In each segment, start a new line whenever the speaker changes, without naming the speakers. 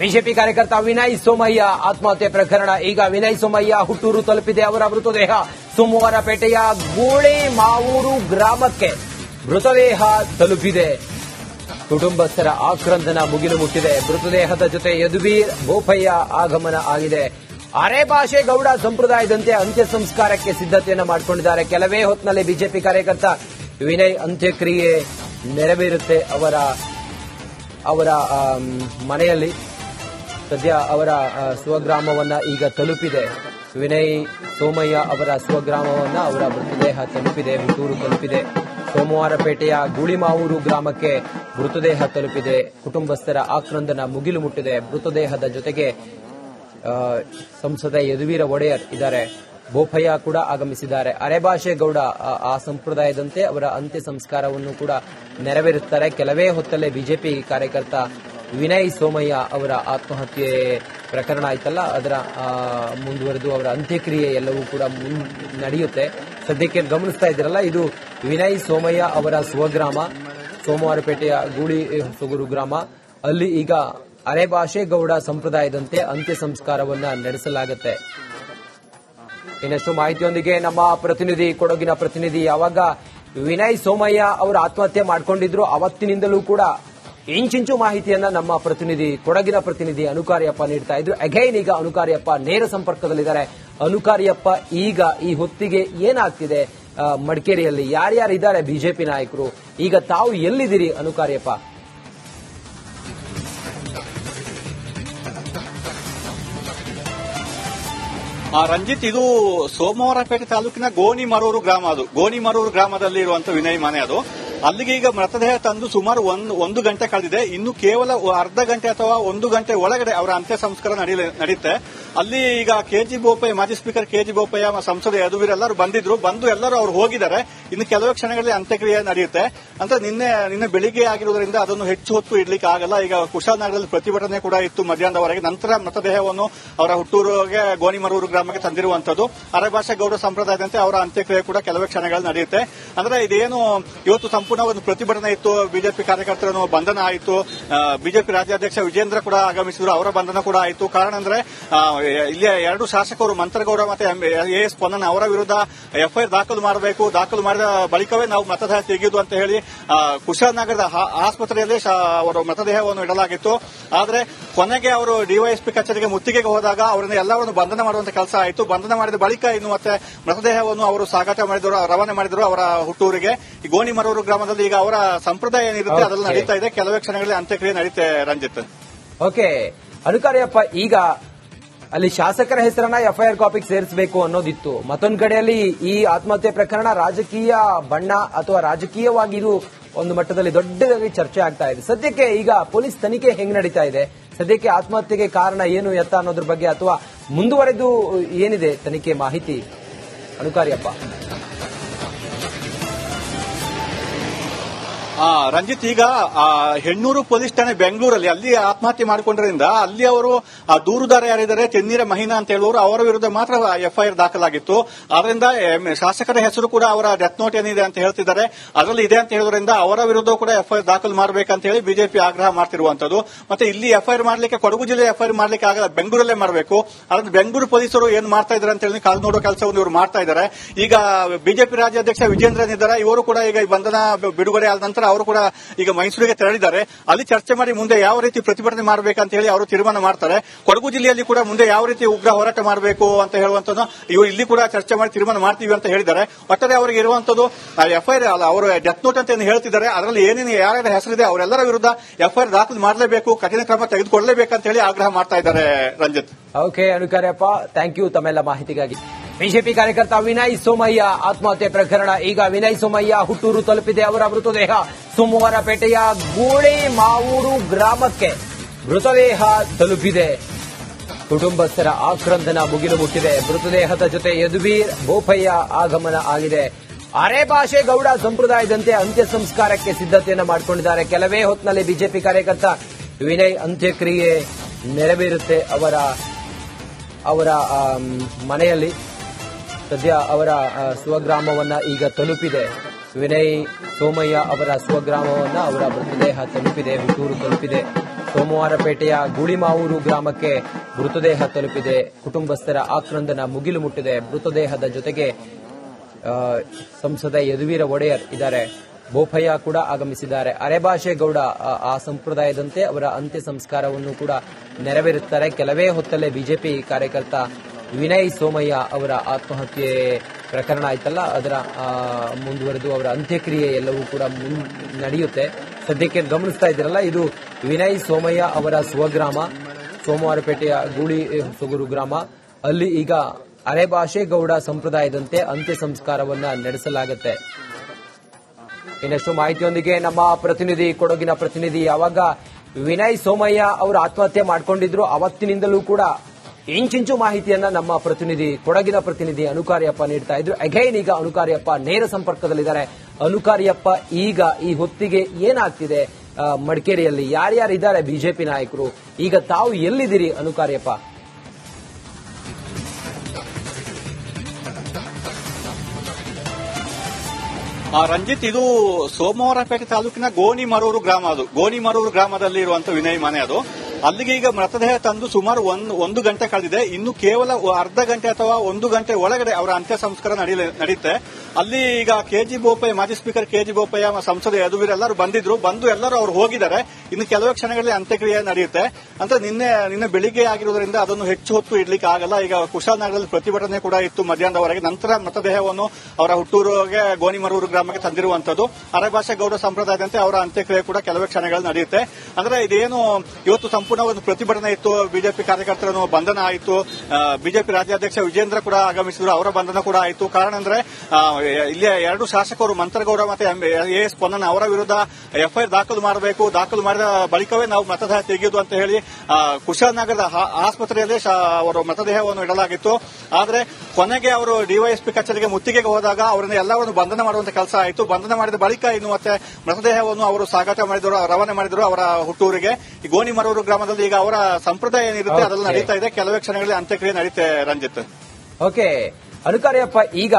BJP ಕಾರ್ಯಕರ್ತ ವಿನಯ್ ಸೋಮಯ್ಯ ಆತ್ಮಹತ್ಯೆ ಪ್ರಕರಣ. ಈಗ ವಿನಯ್ ಸೋಮಯ್ಯ ಹುಟ್ಟೂರು ತಲುಪಿದೆ. ಅವರ ಮೃತದೇಹ ಸೋಮವಾರ ಪೇಟೆಯ ಗೋಳೆ ಮಾವೂರು ಗ್ರಾಮಕ್ಕೆ ಮೃತದೇಹ ತಲುಪಿದೆ. ಕುಟುಂಬಸ್ಥರ ಆಕ್ರಂದನ ಮುಗಿಲು ಮುಟ್ಟಿದೆ. ಮೃತದೇಹದ ಜೊತೆ ಯದುವೀರ್ ಬೋಪಯ್ಯ ಆಗಮನ ಆಗಿದೆ. ಅರೆ ಭಾಷೆ ಗೌಡ ಸಂಪ್ರದಾಯದಂತೆ ಅಂತ್ಯ ಸಂಸ್ಕಾರಕ್ಕೆ ಸಿದ್ಧತೆಯನ್ನು ಮಾಡಿಕೊಂಡಿದ್ದಾರೆ. ಕೆಲವೇ ಹೊತ್ತಿನಲ್ಲಿ ಬಿಜೆಪಿ ಕಾರ್ಯಕರ್ತ ವಿನಯ್ ಅಂತ್ಯಕ್ರಿಯೆ ನೆರವೇರುತ್ತೆ ಅವರ ಅವರ ಮನೆಯಲ್ಲಿ. ಸದ್ಯ ಅವರ ಸ್ವಗ್ರಾಮವನ್ನ ಈಗ ತಲುಪಿದೆ. ವಿನಯ್ ಸೋಮಯ್ಯ ಅವರ ಸ್ವಗ್ರಾಮವನ್ನ ಅವರ ಮೃತದೇಹ ತಲುಪಿದೆ, ಹುಟ್ಟೂರು ತಲುಪಿದೆ. ಸೋಮವಾರಪೇಟೆಯ ಗೂಳಿಮಾವೂರು ಗ್ರಾಮಕ್ಕೆ ಮೃತದೇಹ ತಲುಪಿದೆ. ಕುಟುಂಬಸ್ಥರ ಆಕ್ರಂದನ ಮುಗಿಲು ಮುಟ್ಟಿದೆ. ಮೃತದೇಹದ ಜೊತೆಗೆ ಸಂಸದ ಯದುವೀರ ಒಡೆಯರ್ ಇದ್ದಾರೆ. ಬೋಪಯ್ಯ ಕೂಡ ಆಗಮಿಸಿದ್ದಾರೆ. ಅರೆಭಾಷೆ ಗೌಡ ಆ ಸಂಪ್ರದಾಯದಂತೆ ಅವರ ಅಂತ್ಯ ಸಂಸ್ಕಾರವನ್ನು ಕೂಡ ನೆರವೇರುತ್ತಾರೆ. ಕೆಲವೇ ಹೊತ್ತಲ್ಲೇ ಬಿಜೆಪಿ ಕಾರ್ಯಕರ್ತ ವಿನಯ್ ಸೋಮಯ್ಯ ಅವರ ಆತ್ಮಹತ್ಯೆ ಪ್ರಕರಣ ಆಯ್ತಲ್ಲ, ಅದರ ಮುಂದುವರೆದು ಅವರ ಅಂತ್ಯಕ್ರಿಯೆ ಎಲ್ಲವೂ ಕೂಡ ನಡೆಯುತ್ತೆ. ಸದ್ಯಕ್ಕೆ ಗಮನಿಸ್ತಾ ಇದ್ದೀರಲ್ಲ, ಇದು ವಿನಯ್ ಸೋಮಯ್ಯ ಅವರ ಸ್ವಗ್ರಾಮ, ಸೋಮವಾರಪೇಟೆಯ ಗೂಳಿ ಸುಗುರು ಗ್ರಾಮ. ಅಲ್ಲಿ ಈಗ ಅರೆಭಾಷೆ ಗೌಡ ಸಂಪ್ರದಾಯದಂತೆ ಅಂತ್ಯ ಸಂಸ್ಕಾರವನ್ನ ನಡೆಸಲಾಗುತ್ತೆ. ಇನ್ನಷ್ಟು ಮಾಹಿತಿಯೊಂದಿಗೆ ನಮ್ಮ ಪ್ರತಿನಿಧಿ, ಕೊಡಗಿನ ಪ್ರತಿನಿಧಿ ಯಾವಾಗ ವಿನಯ್ ಸೋಮಯ್ಯ ಅವರು ಆತ್ಮಹತ್ಯೆ ಮಾಡ್ಕೊಂಡಿದ್ರು, ಅವತ್ತಿನಿಂದಲೂ ಕೂಡ ಇಂಚಿಂಚು ಮಾಹಿತಿಯನ್ನ ನಮ್ಮ ಪ್ರತಿನಿಧಿ, ಕೊಡಗಿನ ಪ್ರತಿನಿಧಿ ಅನುಕಾರ್ಯಪ್ಪ ನೀಡ್ತಾ ಇದ್ರು. ಅಗೈನ್ ಈಗ ಅನುಕಾರಿಯಪ್ಪ ನೇರ ಸಂಪರ್ಕದಲ್ಲಿದ್ದಾರೆ. ಅನುಕಾರ್ಯಪ್ಪ, ಈಗ ಈ ಹೊತ್ತಿಗೆ ಏನಾಗ್ತಿದೆ? ಮಡಿಕೇರಿಯಲ್ಲಿ ಯಾರ್ಯಾರಿದ್ದಾರೆ ಬಿಜೆಪಿ ನಾಯಕರು? ಈಗ ತಾವು ಎಲ್ಲಿದ್ದೀರಿ ಅನುಕಾರ್ಯಪ್ಪ?
ರಂಜಿತ್, ಇದು ಸೋಮವಾರಪೇಟೆ ತಾಲೂಕಿನ ಗೋಣಿಮರೂರು ಗ್ರಾಮ ಅದು. ಗೋಣಿಮರೂರು ಗ್ರಾಮದಲ್ಲಿ ಇರುವಂತ ವಿನಯ್ ಮನೆ ಅದು. ಅಲ್ಲಿಗೆ ಈಗ ಮೃತದೇಹ ತಂದು ಸುಮಾರು ಒಂದು ಒಂದು ಗಂಟೆ ಕಳೆದಿದೆ. ಇನ್ನು ಕೇವಲ ಅರ್ಧ ಗಂಟೆ ಅಥವಾ ಒಂದು ಗಂಟೆ ಒಳಗಡೆ ಅವರ ಅಂತ್ಯ ಸಂಸ್ಕಾರ ನಡೆಯುತ್ತೆ ಅಲ್ಲಿ ಈಗ ಕೆಜಿ ಬೋಪಯ್ಯ, ಮಾಜಿ ಸ್ಪೀಕರ್ ಕೆಜಿ ಬೋಪಯ್ಯ ಸಂಸದ ಯದುವೀರ್ ಎಲ್ಲರೂ ಬಂದಿದ್ರು. ಬಂದು ಎಲ್ಲರೂ ಅವರು ಹೋಗಿದ್ದಾರೆ. ಇನ್ನು ಕೆಲವೇ ಕ್ಷಣಗಳಲ್ಲಿ ಅಂತ್ಯಕ್ರಿಯೆ ನಡೆಯುತ್ತೆ. ಅಂತ ನಿನ್ನೆ ನಿನ್ನೆ ಬೆಳಿಗ್ಗೆ ಆಗಿರುವುದರಿಂದ ಅದನ್ನು ಹೆಚ್ಚು ಹೊತ್ತು ಇಡ್ಲಿಕ್ಕೆ ಆಗಲ್ಲ. ಈಗ ಕುಶಾಲನಗರದಲ್ಲಿ ಪ್ರತಿಭಟನೆ ಕೂಡ ಇತ್ತು ಮಧ್ಯಾಹ್ನದವರೆಗೆ. ನಂತರ ಮೃತದೇಹವನ್ನು ಅವರ ಹುಟ್ಟೂರಿಗೆ ಗೋಣಿಮರೂರು ಗ್ರಾಮಕ್ಕೆ ತಂದಿರುವಂತದ್ದು ಅರೆಭಾಷೆ ಗೌಡ ಸಂಪ್ರದಾಯದಂತೆ ಅವರ ಅಂತ್ಯಕ್ರಿಯೆ ಕೂಡ ಕೆಲವೇ ಕ್ಷಣಗಳು ನಡೆಯುತ್ತೆ. ಅಂದ್ರೆ ಇದೇನು, ಇವತ್ತು ಸಂಪೂರ್ಣ ಒಂದು ಪ್ರತಿಭಟನೆ ಇತ್ತು. ಬಿಜೆಪಿ ಕಾರ್ಯಕರ್ತರನ್ನು ಬಂಧನ ಆಯಿತು. ಬಿಜೆಪಿ ರಾಜ್ಯಾಧ್ಯಕ್ಷ ವಿಜೇಂದ್ರ ಕೂಡ ಆಗಮಿಸಿದ್ರು. ಅವರ ಬಂಧನ ಕೂಡ ಆಯಿತು. ಕಾರಣ ಅಂದ್ರೆ ಇಲ್ಲಿ ಎರಡು ಶಾಸಕರು, ಮಂತ್ರಗೌಡ ಮತ್ತೆ ಎ, ಎಸ್ ಪೊನ್ನನ್ ಅವರ ವಿರುದ್ಧ ಎಫ್ಐಆರ್ ದಾಖಲು ಮಾಡಬೇಕು. ದಾಖಲು ಮಾಡಿದ ಬಳಿಕವೇ ನಾವು ಮತದಾನ ತೆಗೆಯುವುದು ಅಂತ ಹೇಳಿ ಕುಶಾಲನಗರದ ಆಸ್ಪತ್ರೆಯಲ್ಲಿ ಅವರ ಮೃತದೇಹವನ್ನು ಇಡಲಾಗಿತ್ತು. ಆದರೆ ಕೊನೆಗೆ ಅವರು ಡಿವೈಎಸ್ಪಿ ಕಚೇರಿಗೆ ಮುತ್ತಿಗೆಗೆ ಹೋದಾಗ ಅವರನ್ನು ಎಲ್ಲವನ್ನು ಬಂಧನ ಮಾಡುವಂತ ಕೆಲಸ ಆಯಿತು. ಬಂಧನ ಮಾಡಿದ ಬಳಿಕ ಇನ್ನು ಮತ್ತೆ ಮೃತದೇಹವನ್ನು ಅವರು ಸಾಗಾಟ ಮಾಡಿದ್ರು ರವಾನೆ ಮಾಡಿದ್ರು ಅವರ ಹುಟ್ಟೂರಿಗೆ. ಈ ಗೋಣಿಮರೂರು ಗ್ರಾಮದಲ್ಲಿ ಈಗ ಅವರ ಸಂಪ್ರದಾಯ ಏನಿರುತ್ತೆ
ಅದರಲ್ಲಿ
ನಡೀತಾ ಇದೆ. ಕೆಲವೇ ಕ್ಷಣಗಳಲ್ಲಿ ಅಂತ್ಯಕ್ರಿಯೆ ನಡೀತೆ ರಂಜಿತ್.
ಓಕೆ ಅನುಕಾರಿಯಪ್ಪ ಈಗ ಅಲ್ಲಿ ಶಾಸಕರ ಹೆಸರನ್ನ ಎಫ್ಐಆರ್ ಕಾಪಿಗೆ ಸೇರಿಸಬೇಕು ಅನ್ನೋದಿತ್ತು. ಮತ್ತೊಂದು ಕಡೆಯಲ್ಲಿ ಈ ಆತ್ಮಹತ್ಯೆ ಪ್ರಕರಣ ರಾಜಕೀಯ ಬಣ್ಣ ಅಥವಾ ರಾಜಕೀಯವಾಗಿ ಇದು ಒಂದು ಮಟ್ಟದಲ್ಲಿ ದೊಡ್ಡದಾಗಿ ಚರ್ಚೆ ಆಗ್ತಾ ಇದೆ. ಸದ್ಯಕ್ಕೆ ಈಗ ಪೊಲೀಸ್ ತನಿಖೆ ಹೆಂಗ್ ನಡೀತಾ ಇದೆ? ಸದ್ಯಕ್ಕೆ ಆತ್ಮಹತ್ಯೆಗೆ ಕಾರಣ ಏನು ಎತ್ತ ಅನ್ನೋದ್ರ ಬಗ್ಗೆ ಅಥವಾ ಮುಂದುವರೆದು ಏನಿದೆ ತನಿಖೆ ಮಾಹಿತಿ? ಅನುಕಾರ್ಯಪ್ಪ.
ರಂಜಿತ್ ಈಗ ಹೆಣ್ಣೂರು ಪೊಲೀಸ್ ಠಾಣೆ ಬೆಂಗಳೂರಲ್ಲಿ ಅಲ್ಲಿ ಆತ್ಮಹತ್ಯೆ ಮಾಡಿಕೊಂಡ್ರಿಂದ ಅಲ್ಲಿ ಅವರು ದೂರುದಾರ ಯಾರಿದ್ದಾರೆ ತೆನ್ನೀರ ಮಹಿನಾ ಅಂತ ಹೇಳುವರು ಅವರ ವಿರುದ್ಧ ಮಾತ್ರ ಎಫ್ಐಆರ್ ದಾಖಲಾಗಿತ್ತು. ಅದರಿಂದ ಶಾಸಕರ ಹೆಸರು ಕೂಡ ಅವರ ಡೆತ್ ನೋಟ್ ಏನಿದೆ ಅಂತ ಹೇಳ್ತಿದ್ದಾರೆ. ಅದರಲ್ಲಿ ಇದೆ ಅಂತ ಹೇಳೋದ್ರಿಂದ ಅವರ ವಿರುದ್ಧ ಕೂಡ ಎಫ್ಐಆರ್ ದಾಖಲು ಮಾಡಬೇಕಂತ ಹೇಳಿ ಬಿಜೆಪಿ ಆಗ್ರಹ ಮಾಡ್ತಿರುವಂತದ್ದು ಮತ್ತೆ ಇಲ್ಲಿ ಎಫ್ಐಆರ್ ಮಾಡಲಿಕ್ಕೆ, ಕೊಡಗು ಜಿಲ್ಲೆ ಎಫ್ಐಆರ್ ಮಾಡ್ಲಿಕ್ಕೆ ಆಗಲ್ಲ, ಬೆಂಗಳೂರಲ್ಲೇ ಮಾಡಬೇಕು. ಅದರಿಂದ ಬೆಂಗಳೂರು ಪೊಲೀಸರು ಏನ್ ಮಾಡ್ತಾ ಇದ್ದಾರೆ ಅಂತ ಹೇಳಿ ನೋಡೋ ಕೆಲಸವನ್ನು ಇವರು ಮಾಡ್ತಾ ಇದ್ದಾರೆ ಈಗ ಬಿಜೆಪಿ ರಾಜ್ಯಾಧ್ಯಕ್ಷ ವಿಜೇಂದ್ರನ್ ಇದ್ದಾರೆ. ಇವರು ಕೂಡ ಈಗ ಬಂಧನ ಬಿಡುಗಡೆ ಆದ ನಂತರ ಅವರು ಕೂಡ ಈಗ ಮೈಸೂರಿಗೆ ತೆರಳಿದ್ದಾರೆ. ಅಲ್ಲಿ ಚರ್ಚೆ ಮಾಡಿ ಮುಂದೆ ಯಾವ ರೀತಿ ಪ್ರತಿಭಟನೆ ಮಾಡಬೇಕಂತ ಹೇಳಿ ಅವರು ತೀರ್ಮಾನ ಮಾಡ್ತಾರೆ. ಕೊಡಗು ಜಿಲ್ಲೆಯಲ್ಲಿ ಕೂಡ ಮುಂದೆ ಯಾವ ರೀತಿ ಉಗ್ರ ಹೋರಾಟ ಮಾಡಬೇಕು ಅಂತ ಹೇಳುವಂತದ್ದು ಇವರು ಇಲ್ಲಿ ಕೂಡ ಚರ್ಚೆ ಮಾಡಿ ತೀರ್ಮಾನ ಮಾಡ್ತೀವಿ ಅಂತ ಹೇಳಿದ್ದಾರೆ. ಒಟ್ಟಾರೆ ಅವರಿಗೆ ಇರುವಂತದ್ದು ಎಫ್ಐಆರ್ ಅವರು ಡೆತ್ ನೋಟ್ ಅಂತ ಏನು ಹೇಳ್ತಿದ್ದಾರೆ. ಅದರಲ್ಲಿ ಏನೇನು, ಯಾರ್ಯಾರ ಹೆಸರಿದೆ ಅವರೆಲ್ಲರ ವಿರುದ್ಧ ಎಫ್ಐಆರ್ ದಾಖಲು ಮಾಡಲೇಬೇಕು, ಕಠಿಣ ಕ್ರಮ ತೆಗೆದುಕೊಳ್ಳಲೇಬೇಕಂತ ಹೇಳಿ ಆಗ್ರಹ ಮಾಡ್ತಾ ಇದ್ದಾರೆ ರಂಜಿತ್.
ಓಕೆ ಅನುಕಾರ್ಯಪ್ಪ ಥ್ಯಾಂಕ್ ಯು ತಮ್ಮೆಲ್ಲ ಮಾಹಿತಿಗಾಗಿ. ಬಿಜೆಪಿ ಕಾರ್ಯಕರ್ತ ವಿನಯ್ ಸೋಮಯ್ಯ ಆತ್ಮಹತ್ಯೆ ಪ್ರಕರಣ. ಈಗ ವಿನಯ್ ಸೋಮಯ್ಯ ಹುಟ್ಟೂರು ತಲುಪಿದೆ. ಅವರ ಮೃತದೇಹ ಸೋಮವಾರಪೇಟೆಯ ಗೋಳಿ ಮಾವೂರು ಗ್ರಾಮಕ್ಕೆ ಮೃತದೇಹ ತಲುಪಿದೆ. ಕುಟುಂಬಸ್ಥರ ಆಕ್ರಂದನ ಮುಗಿಲು ಮುಟ್ಟಿದೆ. ಮೃತದೇಹದ ಜೊತೆ ಯದುವೀರ್ ಬೋಪಯ್ಯ ಆಗಮನ ಆಗಿದೆ. ಅರೆ ಭಾಷೆ ಗೌಡ ಸಂಪ್ರದಾಯದಂತೆ ಅಂತ್ಯ ಸಂಸ್ಕಾರಕ್ಕೆ ಸಿದ್ಧತೆಯನ್ನು ಮಾಡಿಕೊಂಡಿದ್ದಾರೆ. ಕೆಲವೇ ಹೊತ್ತಿನಲ್ಲಿ ಬಿಜೆಪಿ ಕಾರ್ಯಕರ್ತ ವಿನಯ್ ಅಂತ್ಯಕ್ರಿಯೆ ನೆರವೇರುತ್ತೆ ಅವರ ಅವರ ಮನೆಯಲ್ಲಿ. ಸದ್ಯ ಅವರ ಸ್ವಗ್ರಾಮವನ್ನ ಈಗ ತಲುಪಿದೆ. ವಿನಯ್ ಸೋಮಯ್ಯ ಅವರ ಸ್ವಗ್ರಾಮವನ್ನ ಅವರ ಮೃತದೇಹ ತಲುಪಿದೆ, ಹುಟ್ಟೂರು ತಲುಪಿದೆ. ಸೋಮವಾರಪೇಟೆಯ ಗುಳಿಮಾವೂರು ಗ್ರಾಮಕ್ಕೆ ಮೃತದೇಹ ತಲುಪಿದೆ. ಕುಟುಂಬಸ್ಥರ ಆಕ್ರಂದನ ಮುಗಿಲು ಮುಟ್ಟಿದೆ. ಮೃತದೇಹದ ಜೊತೆಗೆ ಸಂಸದ ಯದುವೀರ ಒಡೆಯರ್ ಇದ್ದಾರೆ. ಬೋಪಯ್ಯ ಕೂಡ ಆಗಮಿಸಿದ್ದಾರೆ. ಅರೆಭಾಷೆ ಗೌಡ ಆ ಸಂಪ್ರದಾಯದಂತೆ ಅವರ ಅಂತ್ಯ ಸಂಸ್ಕಾರವನ್ನು ಕೂಡ ನೆರವೇರುತ್ತಾರೆ. ಕೆಲವೇ ಹೊತ್ತಲ್ಲೇ ಬಿಜೆಪಿ ಕಾರ್ಯಕರ್ತ ವಿನಯ್ ಸೋಮಯ್ಯ ಅವರ ಆತ್ಮಹತ್ಯೆ ಪ್ರಕರಣ ಆಯ್ತಲ್ಲ, ಅದರ ಮುಂದುವರೆದು ಅವರ ಅಂತ್ಯಕ್ರಿಯೆ ಎಲ್ಲವೂ ಕೂಡ ನಡೆಯುತ್ತೆ. ಸದ್ಯಕ್ಕೆ ಗಮನಿಸ್ತಾ ಇದ್ದೀರಲ್ಲ, ಇದು ವಿನಯ್ ಸೋಮಯ್ಯ ಅವರ ಸ್ವಗ್ರಾಮ, ಸೋಮವಾರಪೇಟೆಯ ಗೂಳಿ ಸುಗುರು ಗ್ರಾಮ. ಅಲ್ಲಿ ಈಗ ಅರೆಭಾಷೆ ಗೌಡ ಸಂಪ್ರದಾಯದಂತೆ ಅಂತ್ಯ ಸಂಸ್ಕಾರವನ್ನ ನಡೆಸಲಾಗುತ್ತೆ. ಇನ್ನಷ್ಟು ಮಾಹಿತಿಯೊಂದಿಗೆ ನಮ್ಮ ಪ್ರತಿನಿಧಿ, ಕೊಡಗಿನ ಪ್ರತಿನಿಧಿ ಯಾವಾಗ ವಿನಯ್ ಸೋಮಯ್ಯ ಅವರು ಆತ್ಮಹತ್ಯೆ ಮಾಡ್ಕೊಂಡಿದ್ರು, ಅವತ್ತಿನಿಂದಲೂ ಕೂಡ ಇಂಚಿಂಚು ಮಾಹಿತಿಯನ್ನ ನಮ್ಮ ಪ್ರತಿನಿಧಿ, ಕೊಡಗಿನ ಪ್ರತಿನಿಧಿ ಅನುಕಾರ್ಯಪ್ಪ ನೀಡ್ತಾ ಇದ್ರು. ಅಗೈನ್ ಈಗ ಅನುಕಾರ್ಯಪ್ಪ ನೇರ ಸಂಪರ್ಕದಲ್ಲಿದ್ದಾರೆ. ಅನುಕಾರ್ಯಪ್ಪ, ಈಗ ಈ ಹೊತ್ತಿಗೆ ಏನಾಗ್ತಿದೆ? ಮಡಿಕೇರಿಯಲ್ಲಿ ಯಾರ್ಯಾರಿದ್ದಾರೆ ಬಿಜೆಪಿ ನಾಯಕರು? ಈಗ ತಾವು ಎಲ್ಲಿದ್ದೀರಿ ಅನುಕಾರ್ಯಪ್ಪ?
ರಂಜಿತ್, ಇದು ಸೋಮವಾರಪೇಟೆ ತಾಲೂಕಿನ ಗೋಣಿಮರೂರು ಗ್ರಾಮ ಅದು. ಗೋಣಿಮರೂರು ಗ್ರಾಮದಲ್ಲಿ ಇರುವಂತ ವಿನಯ್ ಮನೆ ಅದು. ಅಲ್ಲಿಗೆ ಈಗ ಮೃತದೇಹ ತಂದು ಸುಮಾರು ಒಂದು ಒಂದು ಗಂಟೆ ಕಳೆದಿದೆ. ಇನ್ನು ಕೇವಲ ಅರ್ಧ ಗಂಟೆ ಅಥವಾ ಒಂದು ಗಂಟೆ ಒಳಗಡೆ ಅವರ ಅಂತ್ಯ ಸಂಸ್ಕಾರ ನಡೆಯುತ್ತೆ ಅಲ್ಲಿ ಈಗ ಕೆಜಿ ಬೋಪಯ್ಯ ಮಾಜಿ ಸ್ಪೀಕರ್ ಕೆಜಿ ಬೋಪಯ್ಯ ಮ- ಸಂಸದ ಯದುವೀರ್ ಎಲ್ಲರೂ ಬಂದಿದ್ರು. ಬಂದು ಎಲ್ಲರೂ ಅವರು ಹೋಗಿದ್ದಾರೆ. ಇನ್ನು ಕೆಲವೇ ಕ್ಷಣಗಳಲ್ಲಿ ಅಂತ್ಯಕ್ರಿಯೆ ನಡೆಯುತ್ತೆ. ಅಂದ್ರೆ ನಿನ್ನೆ ನಿನ್ನೆ ಬೆಳಿಗ್ಗೆ ಆಗಿರೋದ್ರಿಂದ ಅದನ್ನು ಹೆಚ್ಚು ಹೊತ್ತು ಇಡ್ಲಿಕ್ಕೆ ಆಗಲ್ಲ. ಈಗ ಕುಶಾಲನಗರದಲ್ಲಿ ಪ್ರತಿಭಟನೆ ಕೂಡ ಇತ್ತು ಮಧ್ಯಾಹ್ನದವರೆಗೆ. ನಂತರ ಮೃತದೇಹವನ್ನು ಅವರ ಹುಟ್ಟೂರಿಗೆ ಗೋಣಿಮರೂರು ಗ್ರಾಮಕ್ಕೆ ತಂದಿರುವಂತದ್ದು ಅರಭಾಷೆ ಗೌಡ ಸಂಪ್ರದಾಯದಂತೆ ಅವರ ಅಂತ್ಯಕ್ರಿಯೆ ಕೂಡ ಕೆಲವೇ ಕ್ಷಣಗಳಲ್ಲಿ ನಡೆಯುತ್ತೆ. ಅಂದ್ರೆ ಇದೇನು, ಇವತ್ತು ಸಂಪೂರ್ಣ ಒಂದು ಪ್ರತಿಭಟನೆ ಇತ್ತು. ಬಿಜೆಪಿ ಕಾರ್ಯಕರ್ತರನ್ನು ಬಂಧನ ಆಯಿತು. ಬಿಜೆಪಿ ರಾಜ್ಯಾಧ್ಯಕ್ಷ ವಿಜೇಂದ್ರ ಕೂಡ ಆಗಮಿಸಿದ್ರು. ಅವರ ಬಂಧನ ಕೂಡ ಆಯಿತು. ಕಾರಣ ಅಂದ್ರೆ ಆ, ಇಲ್ಲಿ ಎರಡು ಶಾಸಕರು ಮಂತ್ರಗೌಡ ಮತ್ತೆ ಎ ಎಸ್ ಪೊನ್ನಣ್ಣ ಅವರ ವಿರುದ್ಧ ಎಫ್ಐಆರ್ ದಾಖಲು ಮಾಡಬೇಕು. ದಾಖಲು ಮಾಡಿದ ಬಳಿಕವೇ ನಾವು ಮತದೇಹ ತೆಗೆಯುವುದು ಅಂತ ಹೇಳಿ ಕುಶಾಲನಗರದ ಆಸ್ಪತ್ರೆಯಲ್ಲಿ ಅವರು ಮೃತದೇಹವನ್ನು ಇಡಲಾಗಿತ್ತು. ಆದರೆ ಕೊನೆಗೆ ಅವರು ಡಿವೈಎಸ್ಪಿ ಕಚೇರಿಗೆ ಮುತ್ತಿಗೆಗೆ ಹೋದಾಗ ಅವರನ್ನು ಎಲ್ಲವನ್ನು ಬಂಧನ ಮಾಡುವಂತ ಕೆಲಸ ಆಯಿತು. ಬಂಧನ ಮಾಡಿದ ಬಳಿಕ ಇನ್ನು ಮತ್ತೆ ಮೃತದೇಹವನ್ನು ಅವರು ಸಾಗಾಟ ಮಾಡಿದರು ರವಾನೆ ಮಾಡಿದರು ಅವರ ಹುಟ್ಟೂರಿಗೆ. ಈ ಗೋಣಿಮರೂರು ಗ್ರಾಮದಲ್ಲಿ ಈಗ ಅವರ ಸಂಪ್ರದಾಯ ಏನಿರುತ್ತೆ ಅದೆಲ್ಲ. ನಡೀತಾ ಇದೆ. ಕೆಲವೇ ಕ್ಷಣಗಳಲ್ಲಿ ಅಂತ್ಯಕ್ರಿಯೆ ನಡೀತೆ ರಂಜಿತ್.
ಓಕೆ ಅನುಕಾರಿಯಪ್ಪ ಈಗ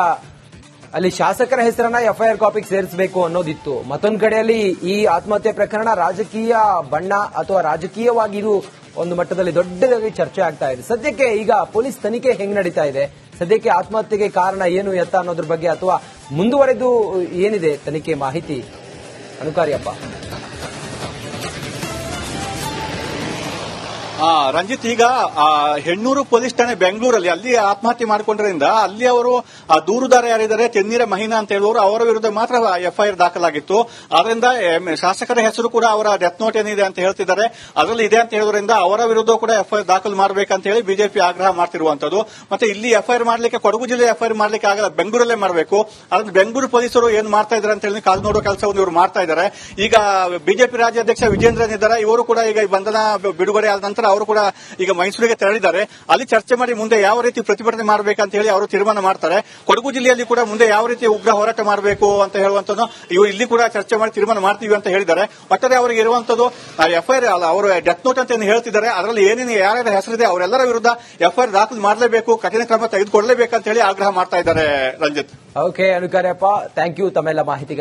ಅಲ್ಲಿ ಶಾಸಕರ ಹೆಸರನ್ನ ಎಫ್ಐಆರ್ ಕಾಪಿಗೆ ಸೇರಿಸಬೇಕು ಅನ್ನೋದಿತ್ತು. ಮತ್ತೊಂದು ಕಡೆಯಲ್ಲಿ ಈ ಆತ್ಮಹತ್ಯೆ ಪ್ರಕರಣ ರಾಜಕೀಯ ಬಣ್ಣ ಅಥವಾ ರಾಜಕೀಯವಾಗಿ ಇದು ಒಂದು ಮಟ್ಟದಲ್ಲಿ ದೊಡ್ಡದಾಗಿ ಚರ್ಚೆ ಆಗ್ತಾ ಇದೆ. ಸದ್ಯಕ್ಕೆ ಈಗ ಪೊಲೀಸ್ ತನಿಖೆ ಹೆಂಗ್ ನಡೀತಾ ಇದೆ? ಸದ್ಯಕ್ಕೆ ಆತ್ಮಹತ್ಯೆಗೆ ಕಾರಣ ಏನು ಎತ್ತ ಅನ್ನೋದ್ರ ಬಗ್ಗೆ ಅಥವಾ ಮುಂದುವರೆದು ಏನಿದೆ ತನಿಖೆ ಮಾಹಿತಿ? ಅನುಕಾರ್ಯಪ್ಪ
ರಂಜಿತ್ ಈಗ ಹೆಣ್ಣೂರು ಪೊಲೀಸ್ ಠಾಣೆ ಬೆಂಗಳೂರಲ್ಲಿ ಅಲ್ಲಿ ಆತ್ಮಹತ್ಯೆ ಮಾಡಿಕೊಂಡ್ರಿಂದ ಅಲ್ಲಿ ಅವರು ದೂರುದಾರ ಯಾರಿದ್ದಾರೆ ತೆನ್ನೀರ ಮಹಿನಾ ಅಂತ ಹೇಳುವವರು ಅವರ ವಿರುದ್ಧ ಮಾತ್ರ ಎಫ್ಐಆರ್ ದಾಖಲಾಗಿತ್ತು. ಅದರಿಂದ ಶಾಸಕರ ಹೆಸರು ಕೂಡ ಅವರ ಡೆತ್ ನೋಟ್ ಏನಿದೆ ಅಂತ ಹೇಳ್ತಿದ್ದಾರೆ. ಅದರಲ್ಲಿ ಇದೆ ಅಂತ ಹೇಳೋದ್ರಿಂದ ಅವರ ವಿರುದ್ಧ ಕೂಡ ಎಫ್ಐಆರ್ ದಾಖಲು ಮಾಡಬೇಕಂತ ಹೇಳಿ ಬಿಜೆಪಿ ಆಗ್ರಹ ಮಾಡ್ತಿರುವಂತದ್ದು ಮತ್ತೆ ಇಲ್ಲಿ ಎಫ್ಐಆರ್ ಮಾಡಲಿಕ್ಕೆ, ಕೊಡಗು ಜಿಲ್ಲೆ ಎಫ್ಐಆರ್ ಮಾಡ್ಲಿಕ್ಕೆ ಆಗಲ್ಲ, ಬೆಂಗಳೂರಲ್ಲೇ ಮಾಡಬೇಕು. ಅದ್ರಿಂದ ಬೆಂಗಳೂರು ಪೊಲೀಸರು ಏನ್ ಮಾಡ್ತಾ ಇದ್ದಾರೆ ಅಂತ ಹೇಳಿ ಕಾದು ನೋಡೋ ಕೆಲಸವನ್ನು ಇವರು ಮಾಡ್ತಾ ಇದ್ದಾರೆ ಈಗ ಬಿಜೆಪಿ ರಾಜ್ಯಾಧ್ಯಕ್ಷ ವಿಜೇಂದ್ರನ್ ಇದ್ದಾರೆ. ಇವರು ಕೂಡ ಈಗ ಬಂಧನ ಬಿಡುಗಡೆ ಆದ ನಂತರ ಅವರು ಕೂಡ ಈಗ ಮೈಸೂರಿಗೆ ತೆರಳಿದ್ದಾರೆ. ಅಲ್ಲಿ ಚರ್ಚೆ ಮಾಡಿ ಮುಂದೆ ಯಾವ ರೀತಿ ಪ್ರತಿಭಟನೆ ಮಾಡಬೇಕಂತ ಹೇಳಿ ಅವರು ತೀರ್ಮಾನ ಮಾಡ್ತಾರೆ. ಕೊಡಗು ಜಿಲ್ಲೆಯಲ್ಲಿ ಕೂಡ ಮುಂದೆ ಯಾವ ರೀತಿ ಉಗ್ರ ಹೋರಾಟ ಮಾಡಬೇಕು ಅಂತ ಹೇಳುವಂತದ್ದು ಇವರು ಇಲ್ಲಿ ಕೂಡ ಚರ್ಚೆ ಮಾಡಿ ತೀರ್ಮಾನ ಮಾಡ್ತೀವಿ ಅಂತ ಹೇಳಿದ್ದಾರೆ. ಒಟ್ಟಾರೆ ಅವರಿಗೆ ಇರುವಂತದ್ದು ಎಫ್ಐಆರ್ ಅವರು ಡೆತ್ ನೋಟ್ ಅಂತ ಏನು ಹೇಳ್ತಿದ್ದಾರೆ. ಅದರಲ್ಲಿ ಏನೇನು, ಯಾರ್ಯಾರ ಹೆಸರಿದೆ, ಅವರೆಲ್ಲರ ವಿರುದ್ಧ ಎಫ್ಐಆರ್ ದಾಖಲು ಮಾಡಲೇಬೇಕು, ಕಠಿಣ ಕ್ರಮ ತೆಗೆದುಕೊಳ್ಳಲೇಬೇಕಂತ ಹೇಳಿ ಆಗ್ರಹ ಮಾಡ್ತಾ ಇದ್ದಾರೆ ರಂಜಿತ್.
ಓಕೆ ಅನುಕಾರ್ಯಪ್ಪ ಥ್ಯಾಂಕ್ ಯು ತಮ್ಮೆಲ್ಲ ಮಾಹಿತಿಗಾಗಿ.